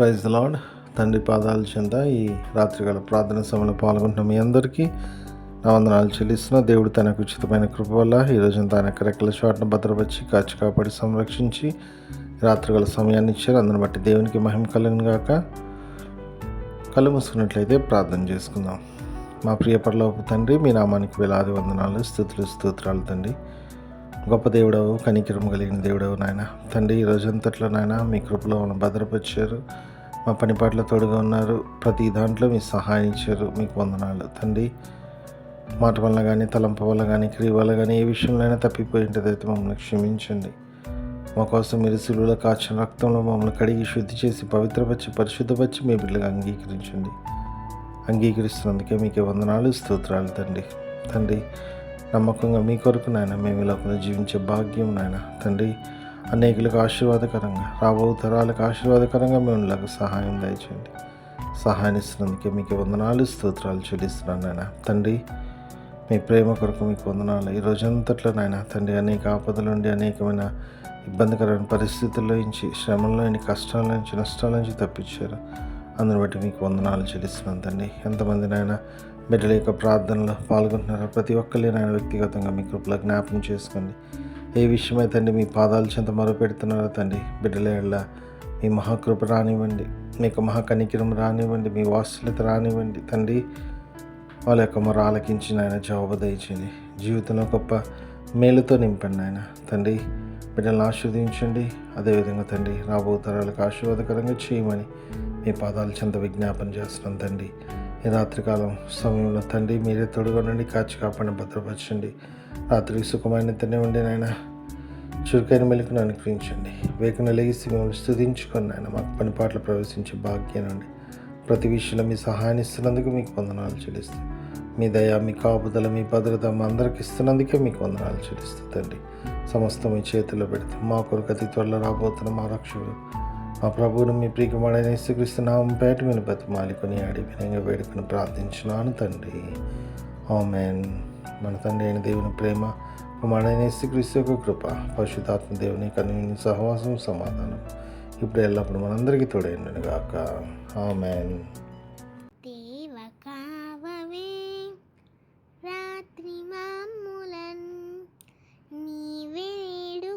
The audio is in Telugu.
ప్రైజ్ లాడ్ తండ్రి పాదాల చెంత ఈ రాత్రికాల ప్రార్థన సమయంలో పాల్గొంటున్న మీ అందరికీ నా వందనాలు చెల్లిస్తున్న. దేవుడు తనకు ఉచితమైన కృప వల్ల ఈరోజు ఆయన రెక్కల చోటను భద్రపరిచి కాచి కాపాడి సంరక్షించి రాత్రిగల రాత్రికాల సమయాన్ని ఇచ్చారు. అందుని బట్టి దేవునికి మహిమ కలను గాక. కళ్ళు మూసుకున్నట్లయితే ప్రార్థన చేసుకుందాం. మా ప్రియ పరలోపు తండ్రి మీ నామానికి వేలాది వందనాలు స్థుతులు స్తోత్రాలు తండ్రి. గొప్ప దేవుడవు కనికిరం కలిగిన దేవుడవు నాయన. తండ్రి ఈ రోజంతట్లో నాయన మీ కృపలో మనం భద్రపరిచారు. మా పని పాటలు తోడుగా ఉన్నారు. ప్రతి దాంట్లో మీరు సహాయం ఇచ్చారు మీకు వందనాలు. తండ్రి మాట వల్ల కానీ తలంపు వల్ల కానీ క్రియ వల్ల కానీ ఏ విషయంలో అయినా తప్పిపోయి ఉంటుందైతే మమ్మల్ని క్షమించండి. మా కోసం మీరు సిలువులో కాచిన రక్తంలో మమ్మల్ని కడిగి శుద్ధి చేసి పవిత్రపరిచి పరిశుద్ధపరిచి మీ బిడ్డగా అంగీకరించండి. అంగీకరిస్తున్నందుకే మీకే వందనాలు స్తోత్రాలు తండ్రి. తండ్రి నమ్మకంగా మీ కొరకు నాయన మేము ఇలా జీవించే భాగ్యం నాయన. తండ్రి అనేకులకు ఆశీర్వాదకరంగా రాబో తరాలకు ఆశీర్వాదకరంగా మేము ఇలాగ సహాయం దయచేయండి. సహాయం ఇస్తున్నందుకే మీకు వందనాలు స్తోత్రాలు చెల్లిస్తున్నాను నాయన. తండ్రి మీ ప్రేమ కొరకు మీకు వందనాలు. ఈ రోజంతట్లో నాయన తండ్రి అనేక ఆపదల నుండి అనేకమైన ఇబ్బందికరమైన పరిస్థితుల్లో నుంచి శ్రమంలో నుంచి కష్టాల నుంచి నష్టాల నుంచి తప్పించారు. అందుని బట్టి మీకు వందనాలు చెల్లిస్తున్నాను తండ్రి. ఎంతమంది నాయన బిడ్డల యొక్క ప్రార్థనలో పాల్గొంటున్నారో ప్రతి ఒక్కరిని నాయన వ్యక్తిగతంగా మీ కృపలో జ్ఞాపకం చేసుకోండి. ఏ విషయమై తండ్రి మీ పాదాల చెంత మొరపెడుతున్నారో తండ్రి బిడ్డల ఎడల మీ మహాకృప రానివ్వండి. మీకు మహాకనికిరం రానివ్వండి. మీ వాత్సల్యత రానివ్వండి. తండ్రి వాళ్ళ యొక్క మొర ఆలకించిన ఆయన జవాబు దయచేయండి. జీవితంలో గొప్ప మేలుతో నింపండి ఆయన తండ్రి బిడ్డలను ఆశీర్వదించండి. అదేవిధంగా తండ్రి రాబో తరాలకు ఆశీర్వాదకరంగా చేయమని మీ పాదాల చెంత విజ్ఞాపన చేస్తున్నాం తండ్రి. ఈ రాత్రికాలం సమయంలో తండ్రి మీరే తోడుగా నుండి కాచి కాపాడిని భద్రపరచండి. రాత్రికి సుఖమైన నిద్రనే ఉండి నాయన చురుకైన మెలకును అనుగ్రహించండి వేకున లెగిసి మిమ్మల్ని స్థుతించుకొని ఆయన మాకు పని పాటలు ప్రవేశించే భాగ్యం నుండి ప్రతి విషయంలో మీ సహాయాన్ని ఇస్తున్నందుకు మీకు వందనాలు చెల్లిస్తాం. మీ దయ మీ కాపుదల మీ భద్రత మా అందరికి ఇస్తున్నందుకే మీకు వందనాలు చెల్లిస్తూ తండ్రి. సమస్తం మీ చేతిలో పెడతాం. మా కొరకు అతి త్వరలో రాబోతున్న మా రక్షకుడు మా ప్రభువును మీ ప్రియకుమారైన యేసుక్రీస్తు పేట మీద బతిమాలికొని ఆడి వినంగా వేడుకొని ప్రార్థించున్నాను తండ్రి. ఆమెన్. మన తండ్రి అయిన దేవుని ప్రేమ కుమారుడైన ఇసుక్రీస్తు యొక్క కృప పరిశుద్ధాత్మ దేవుని కనుని సహవాసం సమాధానం ఇప్పుడు ఎల్లప్పుడు మనందరికీ తోడైండను గాక. ఆమెన్. దేవ కావవే రాత్రి మాములన్ నీవేడు